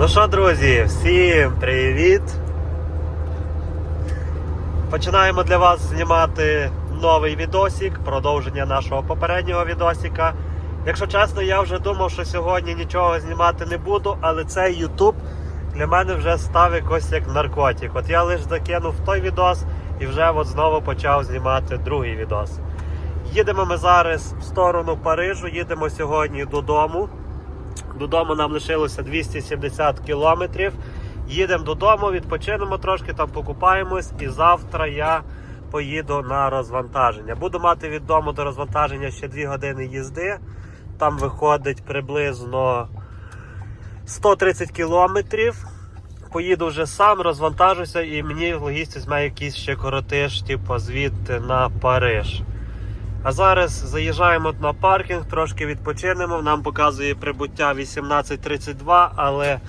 Ну що, друзі, всім привіт! Починаємо для вас знімати новий відосик, продовження нашого попереднього відосика. Якщо чесно, я вже думав, що сьогодні нічого знімати не буду, але цей YouTube для мене вже став якось як наркотик. От я лише закинув той відос і вже от знову почав знімати другий відос. Їдемо ми зараз в сторону Парижу, їдемо сьогодні додому. Додому нам лишилося 270 кілометрів. Їдемо додому, відпочинемо трошки, там покупаємось, і завтра я поїду на розвантаження. Буду мати від дому до розвантаження ще 2 години їзди. Там виходить приблизно 130 кілометрів. Поїду вже сам, розвантажуся, і мені логістець має якийсь ще коротиш, типу, звідти на Париж. А зараз заїжджаємо на паркінг, трошки відпочинемо. Нам показує прибуття 18.32, але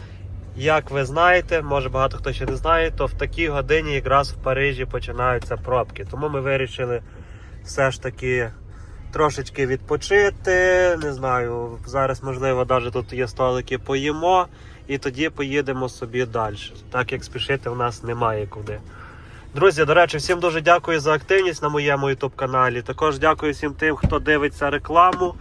як ви знаєте, може багато хто ще не знає, то в такій годині якраз в Парижі починаються пробки. Тому ми вирішили все ж таки трошечки відпочити. Не знаю, зараз, можливо, навіть тут є столики, поїмо, і тоді поїдемо собі далі. Так як спішити в нас немає куди. Друзі, до речі, всім дуже дякую за активність на моєму YouTube каналі. Також дякую всім тим, хто дивиться рекламу.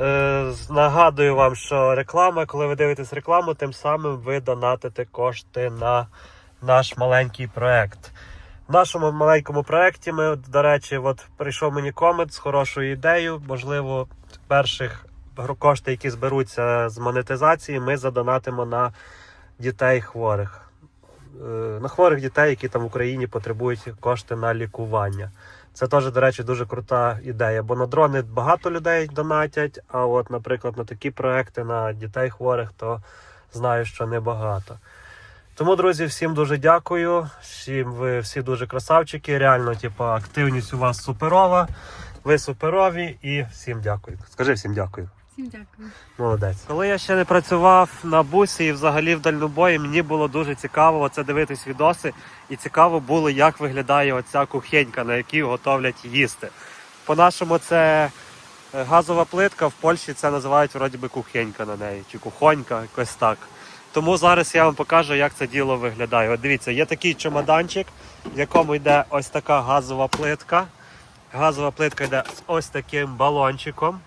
Е, нагадую вам, що реклама, коли ви дивитесь рекламу, тим самим ви донатите кошти на наш маленький проект. В нашому маленькому проєкті ми, до речі, от прийшов мені комент з хорошою ідеєю. Можливо, перших кошти, які зберуться з монетизації, ми задонатимо на дітей хворих. Е, На хворих дітей, які там в Україні потребують кошти на лікування. Це теж, до речі, дуже крута ідея, бо на дрони багато людей донатять, а от, наприклад, на такі проекти на дітей хворих, то знаю, що небагато. Тому, друзі, всім дуже дякую. Всім ви всі дуже красавчики. Реально, типу, активність у вас суперова. Ви суперові і всім дякую. Скажи всім дякую. Всім дякую. Молодець. Коли я ще не працював на бусі і взагалі в дальнобої, мені було дуже цікаво оце дивитись відоси. І цікаво було, як виглядає оця кухенька, на якій готовлять їсти. По-нашому це е, газова плитка, в Польщі це називають вроді би кухенька на неї, чи кухонька, якось так. Тому зараз я вам покажу, як це діло виглядає. От дивіться, є такий чемоданчик, в якому йде ось така газова плитка. Газова плитка йде з ось таким балончиком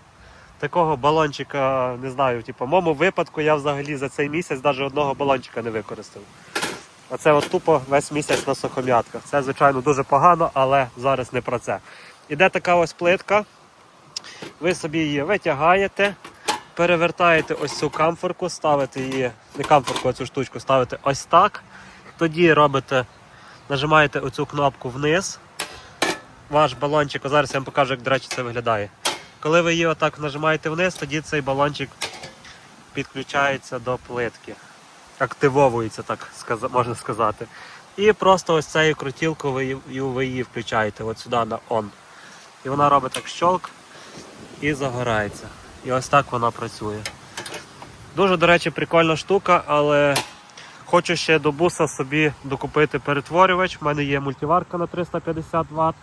такого балончика, не знаю, типу, в моєму випадку я взагалі за цей місяць навіть одного балончика не використав. Оце от тупо весь місяць на сухом'ятках. Це, звичайно, дуже погано, але зараз не про це. Іде така ось плитка. Ви собі її витягаєте, перевертаєте ось цю камфорку, ставите її, не камфорку, а цю штучку ставите ось так. Тоді робите, нажимаєте оцю кнопку вниз. Ваш балончик, зараз я вам покажу, як, до речі, це виглядає. Коли ви її отак нажимаєте вниз, тоді цей балончик підключається до плитки. Активовується, так можна сказати. І просто ось цією крутілкою ви, її- включаєте от сюди на on. І вона робить так щолк і загорається. І ось так вона працює. Дуже, до речі, прикольна штука, але хочу ще до буса собі докупити перетворювач. У мене є мультиварка на 350 Вт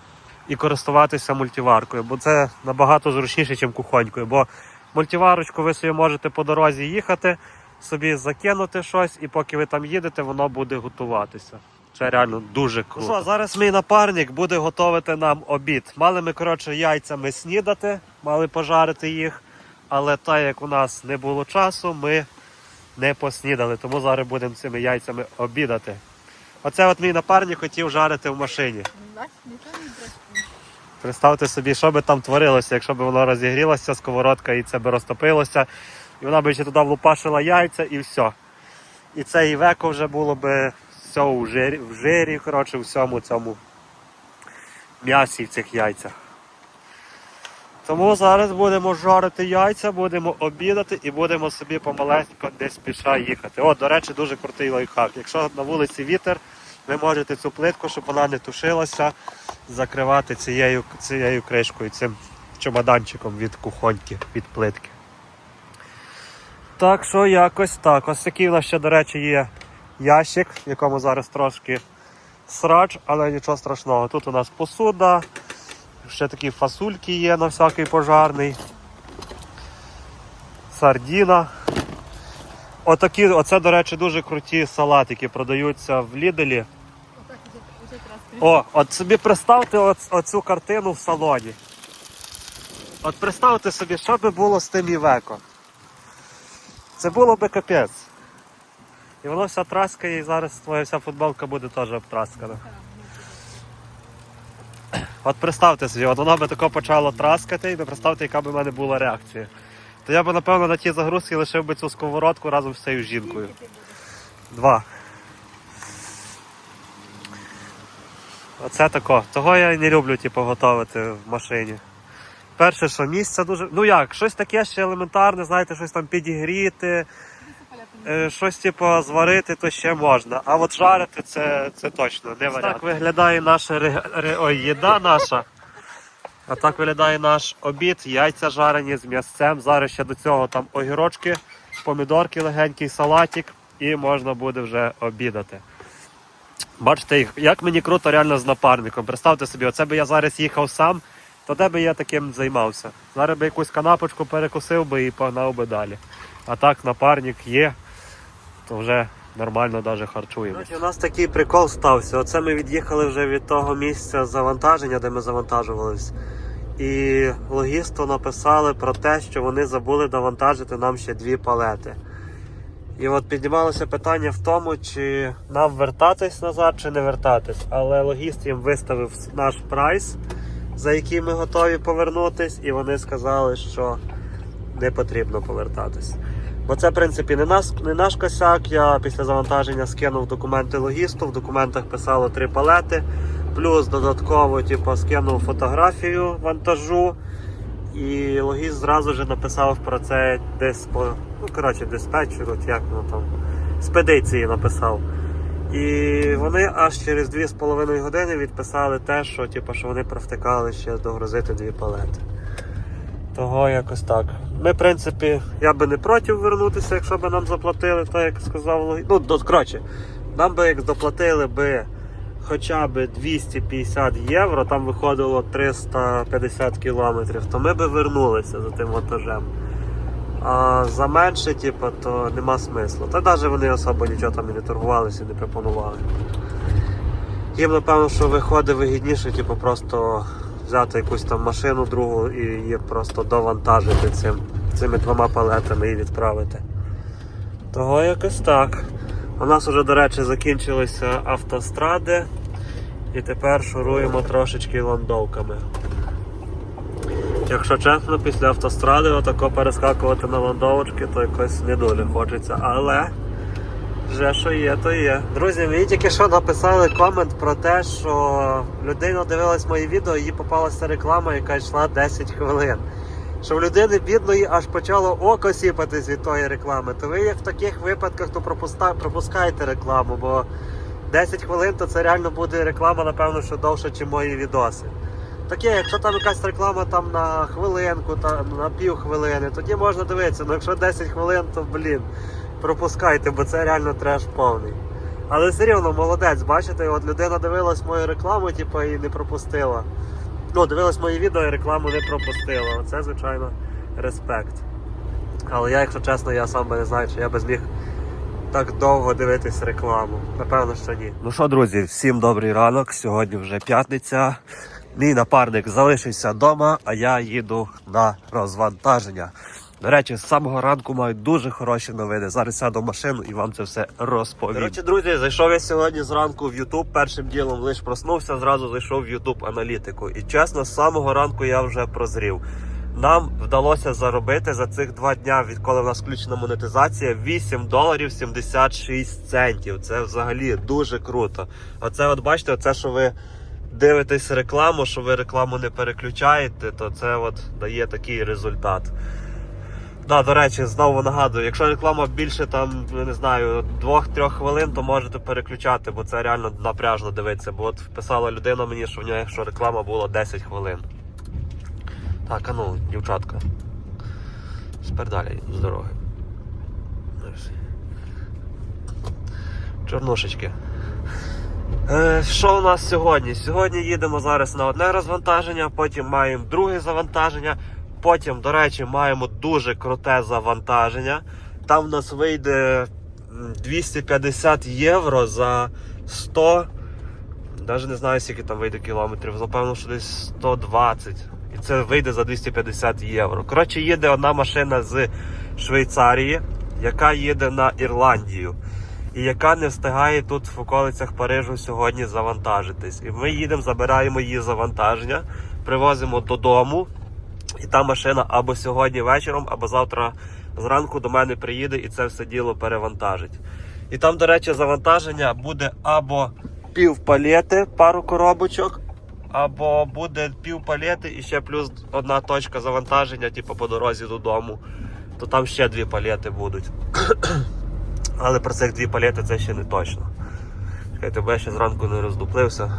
і користуватися мультиваркою, бо це набагато зручніше, ніж кухонькою. Бо мультиварочку ви собі можете по дорозі їхати, собі закинути щось, і поки ви там їдете, воно буде готуватися. Це реально дуже круто. Ну що, зараз мій напарник буде готувати нам обід. Мали ми, коротше, яйцями снідати, мали пожарити їх. Але так як у нас не було часу, ми не поснідали, тому зараз будемо цими яйцями обідати. Оце от мій напарник хотів жарити в машині. Бач, нічого не брати. Представте собі, що би там творилося, якщо б воно розігрілося, сковородка і це би розтопилося. І вона би ще туди влупашила яйця і все. І це і веко вже було би все у жирі, в жирі, коротше, в всьому цьому м'ясі в цих яйцях. Тому зараз будемо жарити яйця, будемо обідати і будемо собі помаленько десь піша їхати. О, до речі, дуже крутий лайфхак. Якщо на вулиці вітер, ви можете цю плитку, щоб вона не тушилася, закривати цією, цією кришкою, цим чемоданчиком від кухоньки, від плитки. Так що якось так. Ось такий у нас ще, до речі, є ящик, в якому зараз трошки срач, але нічого страшного. Тут у нас посуда, ще такі фасульки є на всякий пожарний. Сардіна. Отакі, оце, до речі, дуже круті салатики продаються в Ліделі. О, от собі представте оц- оцю картину в салоні. От представте собі, що би було з тим Івеко. Це було би капець. І воно все траскає, і зараз твоя вся футболка буде теж обтраскана. От представте собі, от воно би тако почало траскати, і ви представте, яка б у мене була реакція. То я би, напевно, на ті загрузки лишив би цю сковородку разом з цією жінкою. Два. Оце тако. Того я не люблю, типу, готувати в машині. Перше, що місце дуже. Ну як, щось таке ще елементарне, знаєте, щось там підігріти, е, щось типу зварити, то ще можна. А от жарити це, це точно не варіант. Так виглядає наша ре... ре- ой, їда наша. А так виглядає наш обід, яйця жарені з м'ясцем. Зараз ще до цього там огірочки, помідорки, легенький салатик, і можна буде вже обідати. Бачите, як мені круто реально з напарником. Представте собі, оце би я зараз їхав сам, то де би я таким займався. Зараз би якусь канапочку перекусив би і погнав би далі. А так напарник є, то вже нормально навіть харчуємо. У нас такий прикол стався. Оце ми від'їхали вже від того місця завантаження, де ми завантажувались. І логісту написали про те, що вони забули довантажити нам ще дві палети. І от піднімалося питання в тому, чи нам вертатись назад, чи не вертатись. Але логіст їм виставив наш прайс, за який ми готові повернутись, і вони сказали, що не потрібно повертатись. Бо це, в принципі, не наш, не наш косяк. Я після завантаження скинув документи логісту, в документах писало три палети, плюс додатково типу, скинув фотографію вантажу. І логіст зразу ж написав про це десь по, ну коротше, диспетчеру, як воно там, спедиції написав. І вони аж через 2,5 години відписали те, що, типу, що вони провтикали ще догрузити дві палети. Того якось так. Ми, в принципі, я би не проти вернутися, якщо б нам заплатили, так як сказав логіст. Ну, коротше, нам би як доплатили би хоча б 250 євро, там виходило 350 кілометрів, то ми би вернулися за тим вантажем. А за менше, типу, то нема смислу. Та навіть вони особо нічого там і не торгувалися, не пропонували. Їм, напевно, що виходить вигідніше, типу, просто взяти якусь там машину другу і її просто довантажити цим, цими двома палетами і відправити. Того якось так. У нас вже, до речі, закінчилися автостради. І тепер шуруємо трошечки ландовками. Якщо чесно, після автостради отако перескакувати на ландовочки, то якось не дуже хочеться. Але вже що є, то є. Друзі, мені тільки що написали комент про те, що людина дивилась мої відео, їй попалася реклама, яка йшла 10 хвилин. Що в людини бідної аж почало око сіпатись від тої реклами. То ви як в таких випадках то пропускайте рекламу, бо 10 хвилин то це реально буде реклама, напевно, що довше, ніж мої відоси. Таке, якщо там якась реклама там на хвилинку, там, на пів хвилини, тоді можна дивитися. Ну якщо 10 хвилин, то блін, пропускайте, бо це реально треш повний. Але все рівно молодець, бачите, от людина дивилась мою рекламу, типу, і не пропустила. Ну, дивилась мої відео і рекламу не пропустила. Оце, звичайно, респект. Але я, якщо чесно, я сам би не знаю, чи я би зміг так довго дивитись рекламу. Напевно, що ні. Ну що, друзі, всім добрий ранок. Сьогодні вже п'ятниця. Мій напарник залишився вдома, а я їду на розвантаження. До речі, з самого ранку маю дуже хороші новини. Зараз сяду в машину і вам це все розповім. Коротше, друзі, зайшов я сьогодні зранку в YouTube. Першим ділом лише проснувся, зразу зайшов в YouTube аналітику. І чесно, з самого ранку я вже прозрів. Нам вдалося заробити за цих два дня, відколи в нас включена монетизація, 8 доларів 76 центів. Це взагалі дуже круто. Оце, от бачите, оце, що ви дивитесь рекламу, що ви рекламу не переключаєте, то це от дає такий результат. Да, до речі, знову нагадую, якщо реклама більше там, не знаю, 2-3 хвилин, то можете переключати, бо це реально напряжно дивитися. Бо от вписала людина мені, що в нього якщо реклама була 10 хвилин. Так, а ну, дівчатка. Спердалі з дороги. Чорнушечки. Е, що у нас сьогодні? Сьогодні їдемо зараз на одне розвантаження, потім маємо друге завантаження. Потім, до речі, маємо дуже круте завантаження. Там в нас вийде 250 євро за 100. Навіть не знаю, скільки там вийде кілометрів. Напевно, що десь 120. І це вийде за 250 євро. Коротше, їде одна машина з Швейцарії, яка їде на Ірландію. І яка не встигає тут в околицях Парижу сьогодні завантажитись. І ми їдемо, забираємо її завантаження, привозимо додому. І та машина або сьогодні вечором, або завтра зранку до мене приїде і це все діло перевантажить. І там, до речі, завантаження буде або пів палети, пару коробочок, або буде пів палети і ще плюс одна точка завантаження, типу по дорозі додому. То там ще дві палети будуть. Але про цих дві палети це ще не точно. Чекайте, бо я ще зранку не роздуплився.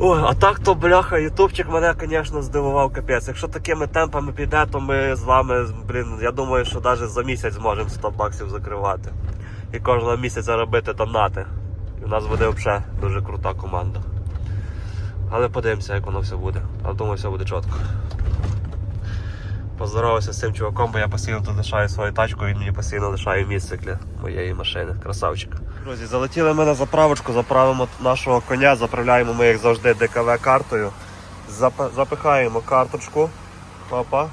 Ой, а так то бляха, ютубчик мене, звісно, здивував капець. Якщо такими темпами піде, то ми з вами, блін, я думаю, що навіть за місяць зможемо 100 баксів закривати. І кожного місяця робити донати. І в нас буде взагалі дуже крута команда. Але подивимося, як воно все буде. Але думаю, все буде чітко. Поздоровався з цим чуваком, бо я постійно тут лишаю свою тачку, він мені постійно лишає місце для моєї машини. Красавчик. Друзі, залетіли ми на заправочку, заправимо нашого коня, заправляємо ми, як завжди, ДКВ картою. Запихаємо карточку. Опа.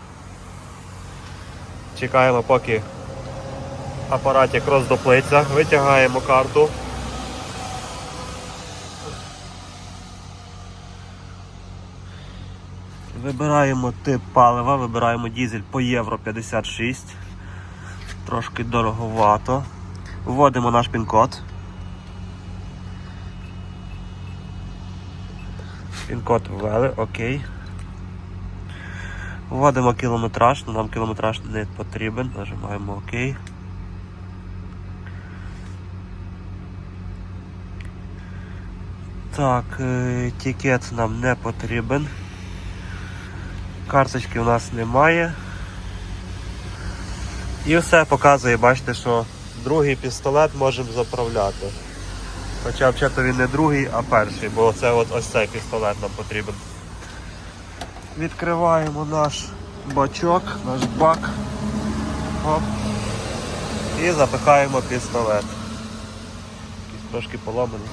Чекаємо, поки апаратик роздоплиться. Витягаємо карту. Вибираємо тип палива, вибираємо дізель по євро 56. Трошки дороговато. Вводимо наш пін-код. Пін-код ввели, окей. Вводимо кілометраж, але нам кілометраж не потрібен. Нажимаємо ОК. Так, е, тікет нам не потрібен. Карточки у нас немає. І все показує, бачите, що другий пістолет можемо заправляти. Хоча взагалі він не другий, а перший, бо це от ось цей пістолет нам потрібен. Відкриваємо наш бачок, наш бак. Оп. І запихаємо пістолет. Якийсь трошки поламаний.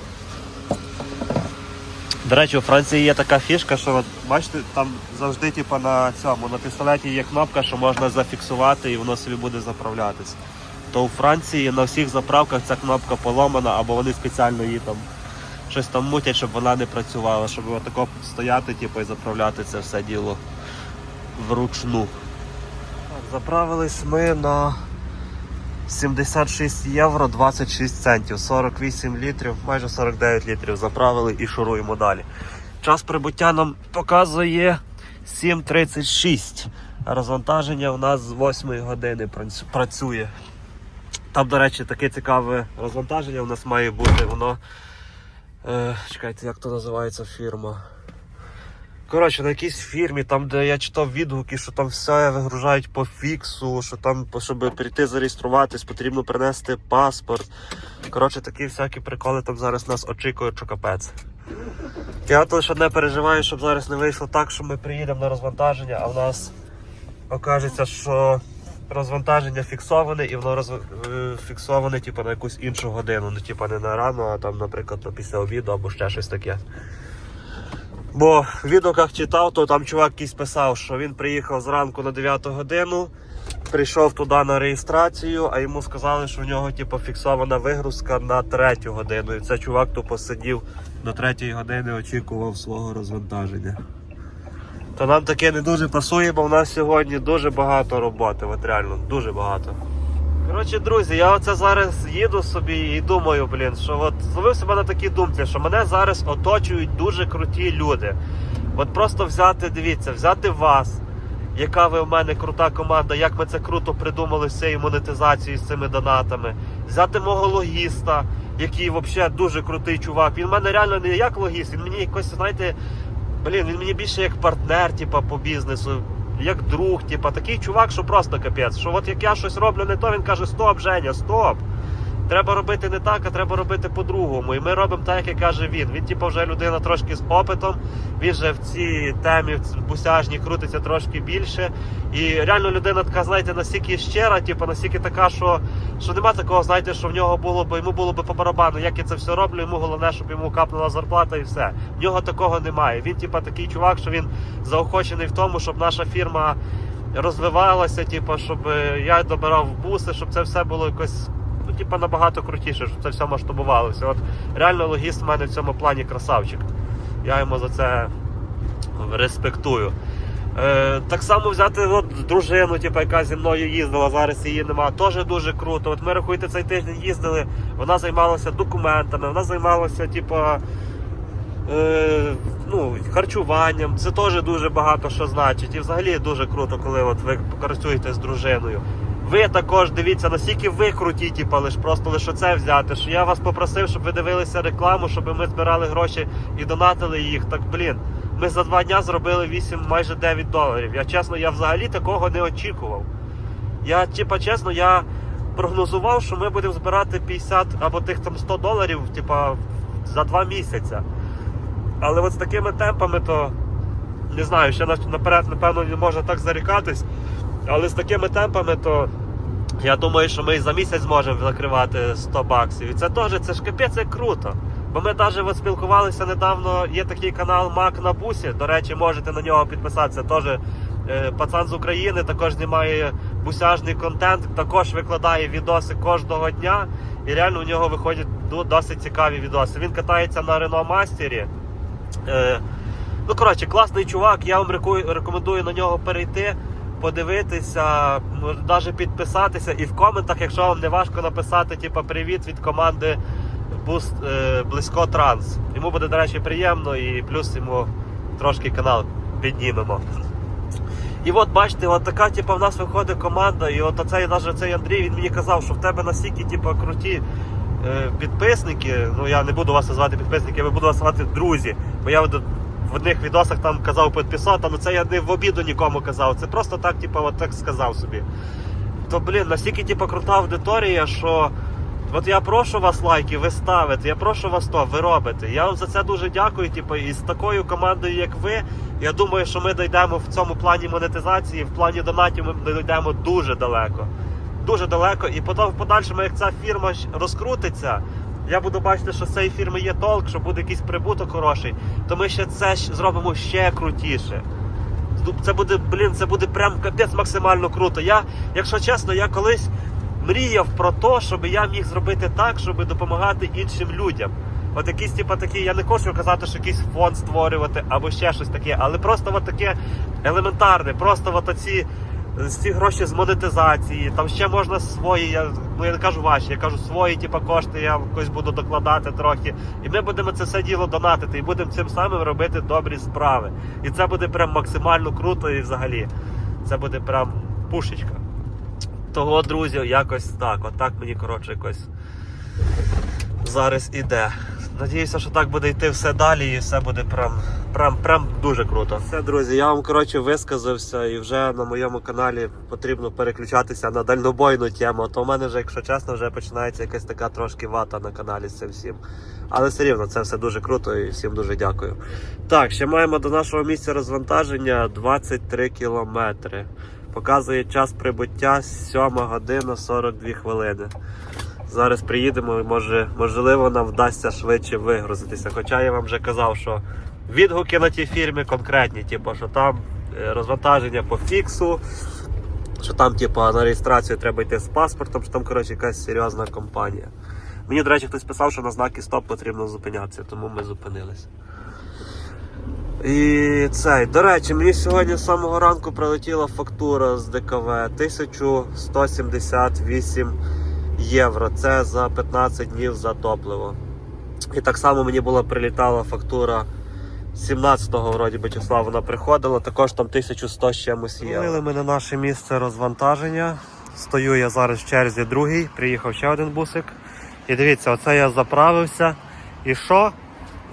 До речі, у Франції є така фішка, що от, бачите, там завжди типу, на цьому на пістолеті є кнопка, що можна зафіксувати і воно собі буде заправлятись. То у Франції на всіх заправках ця кнопка поломана, або вони спеціально її там щось там мутять, щоб вона не працювала, щоб отако стояти типу, і заправляти це все діло вручну. Так, заправились ми на 76 євро 26 центів, 48 літрів, майже 49 літрів заправили і шуруємо далі. Час прибуття нам показує 7.36. Розвантаження у нас з 8 години працює. Там, до речі, таке цікаве розвантаження у нас має бути. Воно. Е, чекайте, як то називається фірма. Коротше, на якійсь фірмі, там, де я читав відгуки, що там все вигружають по фіксу, що там, щоб прийти зареєструватись, потрібно принести паспорт. Коротше, такі всякі приколи там зараз нас очікують, що капець. Я от лише не переживаю, щоб зараз не вийшло так, що ми приїдемо на розвантаження, а в нас окажеться, що розвантаження фіксоване і воно роз... е, фіксоване типу, на якусь іншу годину. Ну, типу, не на рано, а там, наприклад, на після обіду або ще щось таке. Бо в відгуках читав, то там чувак якийсь писав, що він приїхав зранку на 9 годину, прийшов туди на реєстрацію, а йому сказали, що в нього типу, фіксована вигрузка на 3 годину. І це чувак тупо сидів до 3 години, очікував свого розвантаження. То нам таке не дуже пасує, бо в нас сьогодні дуже багато роботи, от реально, дуже багато. Коротше, друзі, я оце зараз їду собі і думаю, блін, що от зловив себе на такі думці, що мене зараз оточують дуже круті люди. От просто взяти, дивіться, взяти вас, яка ви в мене крута команда, як ми це круто придумали з цією монетизацією, з цими донатами. Взяти мого логіста, який взагалі дуже крутий чувак. Він в мене реально не як логіст, він мені якось, знаєте, блін, він мені більше як партнер, типа, по бізнесу як друг, типа, такий чувак, що просто капець. Що от як я щось роблю не то, він каже, стоп, Женя, стоп. Треба робити не так, а треба робити по-другому. І ми робимо так, як каже він. Він, типу, вже людина трошки з опитом. Він же в цій темі в бусяжній крутиться трошки більше. І реально людина така, знаєте, настільки щира, типу, настільки така, що, що нема такого, знаєте, що в нього було б йому було б по барабану, як я це все роблю. Йому головне, щоб йому капнула зарплата і все. В нього такого немає. Він, типу, такий чувак, що він заохочений в тому, щоб наша фірма розвивалася, типу, щоб е, я добирав буси, щоб це все було якось. Ну, типа, набагато крутіше, щоб це все масштабувалося. От реально логіст в мене в цьому плані красавчик. Я йому за це респектую. Е, так само взяти от, дружину, типу, яка зі мною їздила, зараз її нема. Теж дуже круто. От ми рахуйте цей тиждень їздили, вона займалася документами, вона займалася, типу, е, ну, харчуванням. Це теж дуже багато що значить. І взагалі дуже круто, коли от ви працюєте з дружиною. Ви також дивіться, наскільки ви круті, типу, лиш просто лише це взяти. Що я вас попросив, щоб ви дивилися рекламу, щоб ми збирали гроші і донатили їх. Так блін, ми за два дня зробили 8, майже 9 доларів. Я чесно, я взагалі такого не очікував. Я, типа, чесно, я прогнозував, що ми будемо збирати 50 або тих там 100 доларів, типа, за два місяці. Але от з такими темпами, то не знаю, ще наперед, напевно, не можна так зарікатись. Але з такими темпами, то я думаю, що ми за місяць зможемо закривати 100 баксів. І це теж це ж капець як круто. Бо ми навіть спілкувалися недавно. Є такий канал Мак на бусі. До речі, можете на нього підписатися. Теж е, пацан з України також знімає бусяжний контент, також викладає відоси кожного дня. І реально у нього виходять досить цікаві відоси. Він катається на Renault Мастері. Е, ну, коротше, класний чувак. Я вам рекомендую на нього перейти, подивитися, навіть підписатися. І в коментах, якщо вам не важко написати, типу, привіт від команди Boost, е, Близько Транс. Йому буде, до речі, приємно і плюс йому трошки канал піднімемо. І от бачите, от така типу, в нас виходить команда, і от оцей, навіть цей Андрій він мені казав, що в тебе настільки типу, круті е, підписники. Ну я не буду вас називати підписники, я буду вас називати друзі. Бо я в одних відосах там казав підписати, але це я не в обіду нікому казав. Це просто так, типу, от так сказав собі. То блін, настільки типу, крута аудиторія, що. От я прошу вас лайки, ви ставите, я прошу вас то, ви робите. Я вам за це дуже дякую. Типу, і з такою командою, як ви, я думаю, що ми дійдемо в цьому плані монетизації, в плані донатів ми дійдемо дуже далеко. Дуже далеко. І потім в подальшому, як ця фірма розкрутиться, я буду бачити, що з цієї фірми є толк, що буде якийсь прибуток хороший, то ми ще це зробимо ще крутіше. Це буде, блін, це буде прям капець максимально круто. Я, якщо чесно, я колись мріяв про те, щоб я міг зробити так, щоб допомагати іншим людям. От якісь, типу, такі, я не хочу казати, що якийсь фонд створювати або ще щось таке, але просто от таке елементарне, просто от оці ці гроші з монетизації, там ще можна свої, я, ну я не кажу ваші, я кажу свої типу, кошти, я якось буду докладати трохи. І ми будемо це все діло донатити і будемо цим самим робити добрі справи. І це буде прям максимально круто і взагалі. Це буде прям пушечка. Того, друзі, якось так. Отак мені, коротше, якось зараз іде. Надіюся, що так буде йти все далі і все буде прям, прям, прям дуже круто. Все, друзі, я вам коротше висказався і вже на моєму каналі потрібно переключатися на дальнобойну тему. То в мене вже, якщо чесно, вже починається якась така трошки вата на каналі з цим всім. Але все рівно це все дуже круто і всім дуже дякую. Так, ще маємо до нашого місця розвантаження 23 кілометри. Показує час прибуття 7 година 42 хвилини. Зараз приїдемо і може, можливо нам вдасться швидше вигрузитися. Хоча я вам вже казав, що відгуки на тій фірмі конкретні, типу, що там е, розвантаження по фіксу, що там типу, на реєстрацію треба йти з паспортом, що там коротше, якась серйозна компанія. Мені, до речі, хтось писав, що на знаки стоп потрібно зупинятися, тому ми зупинилися. І цей, до речі, мені сьогодні з самого ранку прилетіла фактура з ДКВ 1178 євро. Це за 15 днів за топливо. І так само мені була прилітала фактура 17-го вроді би числа вона приходила, також там 1100 з чимось є. Вили ми на наше місце розвантаження. Стою я зараз в черзі другий, приїхав ще один бусик. І дивіться, оце я заправився. І що?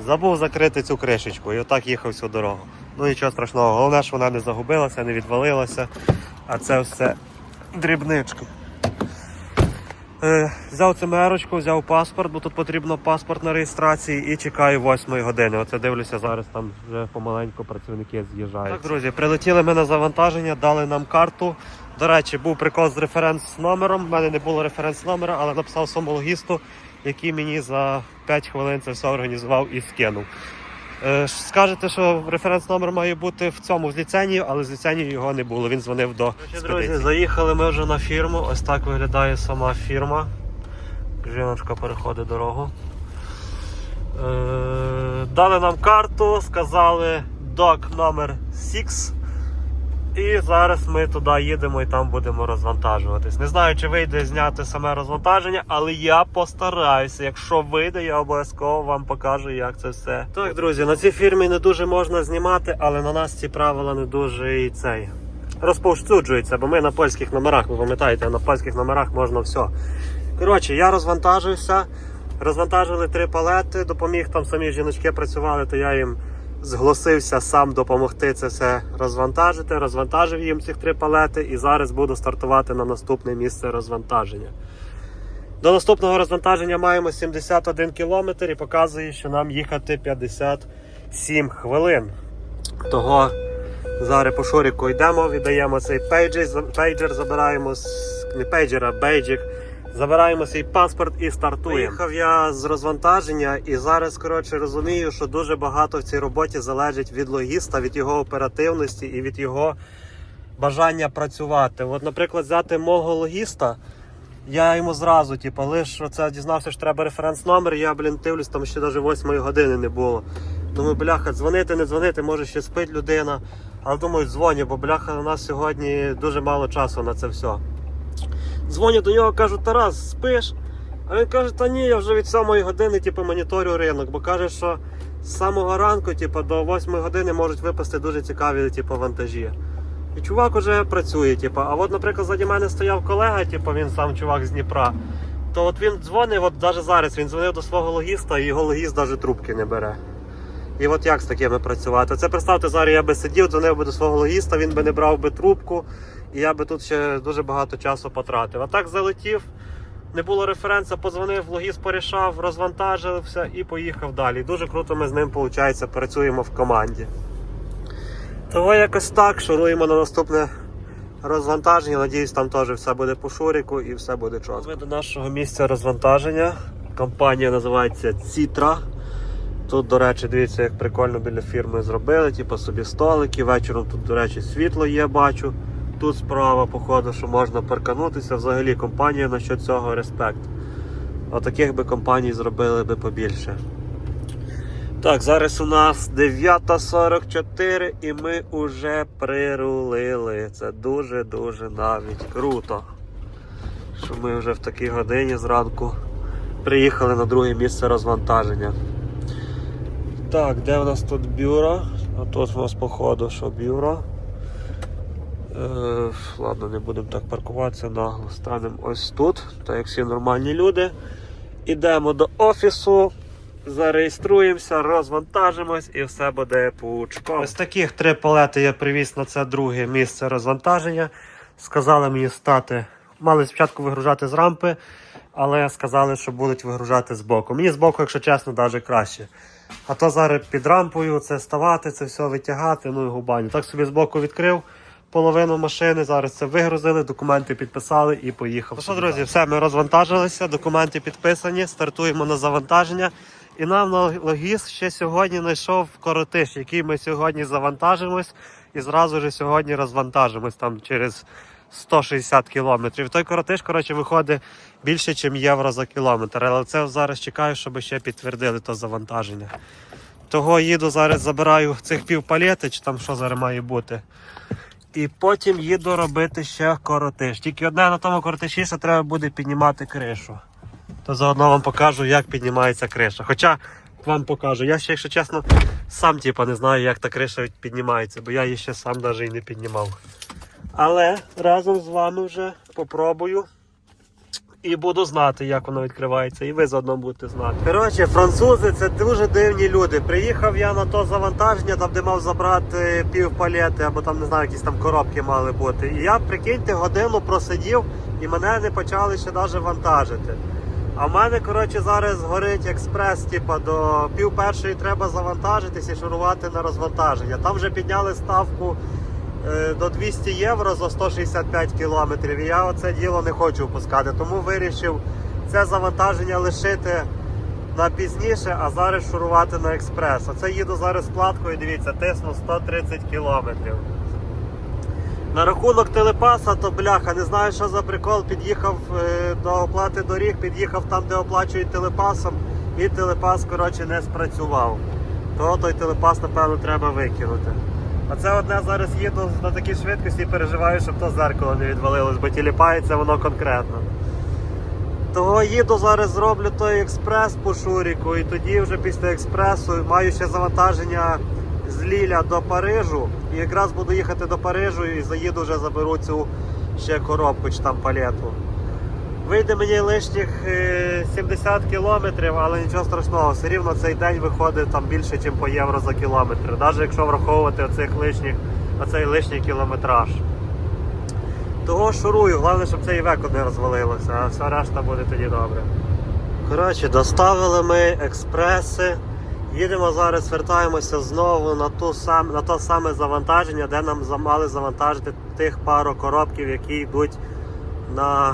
Забув закрити цю кришечку і отак їхав всю дорогу. Ну нічого страшного, головне, що вона не загубилася, не відвалилася, а це все дрібнички. Е, взяв цимерочку, взяв паспорт, бо тут потрібно паспорт на реєстрації і чекаю 8 години. Оце дивлюся, зараз там вже помаленьку працівники з'їжджають. Так, друзі, прилетіли ми на завантаження, дали нам карту. До речі, був прикол з референс-номером. У мене не було референс-номера, але написав самому логісту, який мені за 5 хвилин це все організував і скинув. Е, Скажете, що референс-номер має бути в цьому з ліцензією, але з ліцензією його не було. Він дзвонив до Друзі, заїхали ми вже на фірму. Ось так виглядає сама фірма. Жіночка переходить дорогу. Е, дали нам карту, сказали док номер 6. І зараз ми туди їдемо і там будемо розвантажуватись. Не знаю, чи вийде зняти саме розвантаження, але я постараюся. Якщо вийде, я обов'язково вам покажу, як це все. Так, друзі, на цій фірмі не дуже можна знімати, але на нас ці правила не дуже і цей розповсюджуються, бо ми на польських номерах, ви пам'ятаєте, на польських номерах можна все. Коротше, я розвантажився. Розвантажили три палети, допоміг там самі жіночки працювали, то я їм зголосився сам допомогти це все розвантажити. Розвантажив їм цих три палети і зараз буду стартувати на наступне місце розвантаження. До наступного розвантаження маємо 71 км і показує, що нам їхати 57 хвилин. Того зараз по шуріку йдемо, віддаємо цей пейджер, забираємо з- не пейджер, а бейджик. Забираємо свій паспорт і стартуємо. Приїхав я з розвантаження і зараз коротше розумію, що дуже багато в цій роботі залежить від логіста, від його оперативності і від його бажання працювати. От, наприклад, взяти мого логіста. Я йому зразу, типу, лише оце дізнався, що треба референс-номер, я, блін, дивлюсь, там ще навіть 8 години не було. Думаю, бляха, дзвонити, не дзвонити, може ще спить людина. Але думаю, дзвоню, бо бляха у нас сьогодні дуже мало часу на це все. Дзвоню до нього, кажу, Тарас, спиш? А він каже, та ні, я вже від 7 години типу, моніторю ринок, бо каже, що з самого ранку типу, до 8 години можуть випасти дуже цікаві типу, вантажі. І чувак уже працює, типу. а от, наприклад, заді мене стояв колега, типу, він сам чувак з Дніпра. То от він дзвонив, от навіть зараз він дзвонив до свого логіста, і його логіст навіть трубки не бере. І от як з такими працювати? Це представте, зараз я би сидів, дзвонив би до свого логіста, він би не брав би трубку, і я би тут ще дуже багато часу потратив. А так залетів, не було референса, подзвонив, логіст порішав, розвантажився і поїхав далі. Дуже круто ми з ним, виходить, працюємо в команді. Того якось так, шуруємо на наступне розвантаження. Надіюсь, там теж все буде по шуріку і все буде чітко. Ми до нашого місця розвантаження. Компанія називається Цітра. Тут, до речі, дивіться, як прикольно біля фірми зробили, типу собі столики. Вечором тут, до речі, світло є, бачу. Тут справа, походу, що можна парканутися. Взагалі компанія насчет цього респект. Отаких би компаній зробили би побільше. Так, зараз у нас 9.44 і ми вже прирулили. Це дуже-дуже навіть круто. Що ми вже в такій годині зранку приїхали на друге місце розвантаження. Так, де у нас тут бюро? А тут у нас походу, що бюро. Е, ладно, не будемо так паркуватися нагло. Станемо ось тут, так як всі нормальні люди. Ідемо до офісу, зареєструємося, розвантажимось і все буде пучком. Ось таких три палети я привіз на це друге місце розвантаження. Сказали мені стати. Мали спочатку вигружати з рампи, але сказали, що будуть вигружати з боку. Мені з боку, якщо чесно, навіть краще. А то зараз під рампою це ставати, це все витягати, ну і губаню. Так собі з боку відкрив половину машини. Зараз це вигрузили, документи підписали і поїхав. Ну що, друзі, все, ми розвантажилися, документи підписані, стартуємо на завантаження. І нам на логіст ще сьогодні знайшов коротиш, який ми сьогодні завантажимось і зразу ж сьогодні розвантажимось там через 160 кілометрів. Той коротиш, коротше, виходить більше, ніж євро за кілометр. Але це зараз чекаю, щоб ще підтвердили то завантаження. Того їду зараз, забираю цих півпалети, чи там що зараз має бути. І потім їду робити ще коротиш. Тільки одне на тому коротиші, що треба буде піднімати кришу. То заодно вам покажу, як піднімається криша. Хоча вам покажу, я ще, якщо чесно, сам типу, не знаю, як та криша піднімається, бо я її ще сам навіть і не піднімав. Але разом з вами вже попробую І буду знати, як воно відкривається, і ви заодно будете знати. Коротше, французи це дуже дивні люди. Приїхав я на то завантаження, там де мав забрати пів палети, або там не знаю, якісь там коробки мали бути. І я, прикиньте, годину просидів і мене не почали ще навіть вантажити. А в мене, коротше, зараз горить експрес, типа до пів першої треба завантажитись і шурувати на розвантаження. Там вже підняли ставку до 200 євро за 165 кілометрів. І я оце діло не хочу впускати. Тому вирішив це завантаження лишити на пізніше, а зараз шурувати на експрес. Оце їду зараз складкою, дивіться, тисну 130 кілометрів. На рахунок телепаса, то бляха, не знаю, що за прикол. Під'їхав е, до оплати доріг, під'їхав там, де оплачують телепасом, і телепас, коротше, не спрацював. Того той телепас, напевно, треба викинути. А це одне зараз їду на такій швидкості і переживаю, щоб то зеркало не відвалилось, бо тіліпається воно конкретно. Того їду зараз зроблю той експрес по Шуріку, і тоді вже після експресу маю ще завантаження з Ліля до Парижу. І якраз буду їхати до Парижу і заїду вже заберу цю ще коробку чи там палету. Вийде мені лишніх е, 70 кілометрів, але нічого страшного, все рівно цей день виходить там більше, ніж по євро за кілометр. Навіть якщо враховувати оцих лишніх, оцей лишній кілометраж. Того шурую, головне, щоб цей веко не розвалилося, а вся решта буде тоді добре. Коротше, доставили ми експреси. Їдемо зараз, вертаємося знову на, ту сам, на то саме завантаження, де нам мали завантажити тих пару коробків, які йдуть на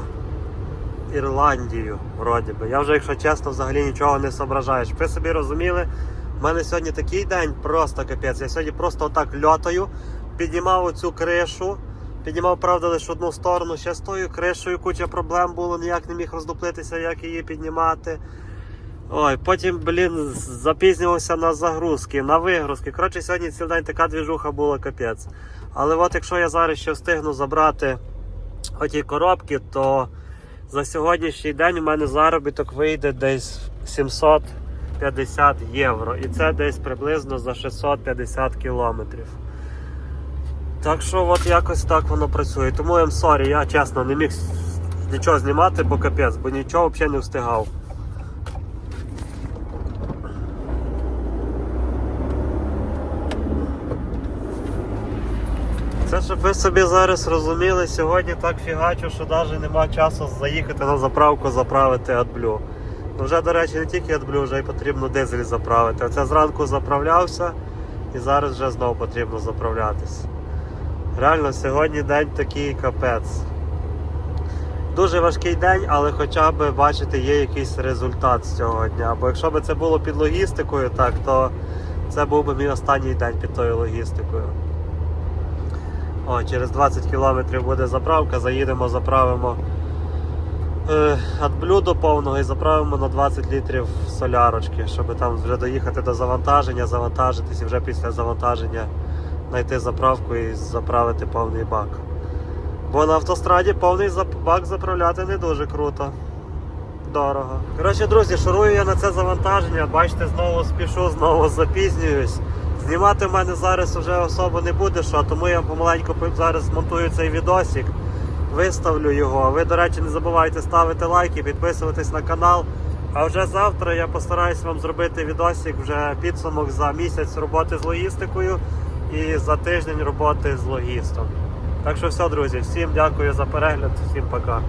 Ірландію. Вроді би. Я вже, якщо чесно, взагалі нічого не соображаю. Щоб ви собі розуміли, в мене сьогодні такий день просто капець. Я сьогодні просто отак льотаю, піднімав оцю кришу. Піднімав, правда, лише одну сторону, ще з тою кришею куча проблем було, ніяк не міг роздуплитися, як її піднімати. Ой, потім, блін, запізнювався на загрузки, на вигрузки. Коротше, сьогодні цілий день така двіжуха була капець. Але от якщо я зараз ще встигну забрати оті коробки, то за сьогоднішній день у мене заробіток вийде десь 750 євро. І це десь приблизно за 650 кілометрів. Так що от якось так воно працює. Тому я сорі, я чесно не міг нічого знімати, бо капець, бо нічого взагалі не встигав. Це щоб ви собі зараз розуміли, сьогодні так фігачу, що навіть нема часу заїхати на заправку заправити AdBlue. Ну вже, до речі, не тільки AdBlue, вже й потрібно дизель заправити. Оце зранку заправлявся і зараз вже знову потрібно заправлятись. Реально, сьогодні день такий капець. Дуже важкий день, але хоча б бачите, є якийсь результат з цього дня. Бо якщо б це було під логістикою, так, то це був би мій останній день під тою логістикою. О, через 20 кілометрів буде заправка, заїдемо, заправимо е, AdBlue до повного і заправимо на 20 літрів солярочки, щоб там вже доїхати до завантаження, завантажитись і вже після завантаження знайти заправку і заправити повний бак. Бо на автостраді повний бак заправляти не дуже круто. Дорого. Коротше, друзі, шурую я на це завантаження. Бачите, знову спішу, знову запізнююсь. Знімати в мене зараз вже особо не буде, що, тому я помаленьку зараз монтую цей відосик, виставлю його. Ви, до речі, не забувайте ставити лайки, підписуватись на канал. А вже завтра я постараюсь вам зробити відосик, вже підсумок за місяць роботи з логістикою і за тиждень роботи з логістом. Так що все, друзі, всім дякую за перегляд, всім пока.